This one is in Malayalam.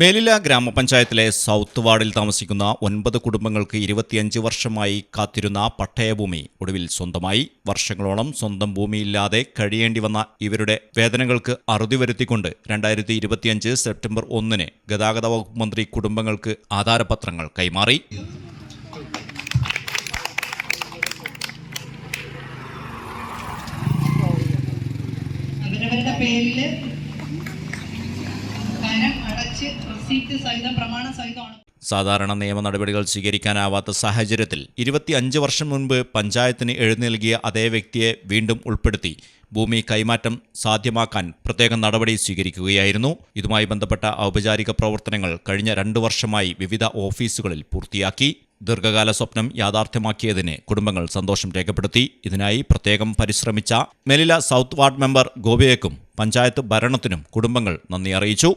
മേലില ഗ്രാമപഞ്ചായത്തിലെ സൗത്ത് വാർഡിൽ താമസിക്കുന്ന ഒൻപത് കുടുംബങ്ങൾക്ക് ഇരുപത്തിയഞ്ച് വർഷമായി കാത്തിരുന്ന പട്ടയഭൂമി ഒടുവിൽ സ്വന്തമായി. വർഷങ്ങളോളം സ്വന്തം ഭൂമിയില്ലാതെ കഴിയേണ്ടി വന്ന ഇവരുടെ വേദനകൾക്ക് അറുതി വരുത്തിക്കൊണ്ട് രണ്ടായിരത്തി ഇരുപത്തിയഞ്ച് സെപ്റ്റംബർ ഒന്നിന് ഗതാഗത വകുപ്പ് മന്ത്രി കുടുംബങ്ങൾക്ക് ആധാരപത്രങ്ങൾ കൈമാറി. അവരവരുടെ പേരിൽ സാധാരണ നിയമ നടപടികൾ സ്വീകരിക്കാനാവാത്ത സാഹചര്യത്തിൽ ഇരുപത്തിയഞ്ച് വർഷം മുൻപ് പഞ്ചായത്തിന് എഴുന്നേൽകിയ അതേ വ്യക്തിയെ വീണ്ടും ഉൾപ്പെടുത്തി. ഭൂമി കൈമാറ്റം സാധ്യമാക്കാൻ പ്രത്യേക നടപടി സ്വീകരിക്കുകയായിരുന്നു. ഇതുമായി ബന്ധപ്പെട്ട ഔപചാരിക പ്രവർത്തനങ്ങൾ കഴിഞ്ഞ രണ്ടു വർഷമായി വിവിധ ഓഫീസുകളിൽ പൂർത്തിയാക്കി. ദീർഘകാല സ്വപ്നം യാഥാർത്ഥ്യമാക്കിയതിന് കുടുംബങ്ങൾ സന്തോഷം രേഖപ്പെടുത്തി. ഇതിനായി പ്രത്യേകം പരിശ്രമിച്ച മെലില സൗത്ത് വാർഡ് മെമ്പർ ഗോപിയയ്ക്കും പഞ്ചായത്ത് ഭരണത്തിനും കുടുംബങ്ങൾ നന്ദി അറിയിച്ചു.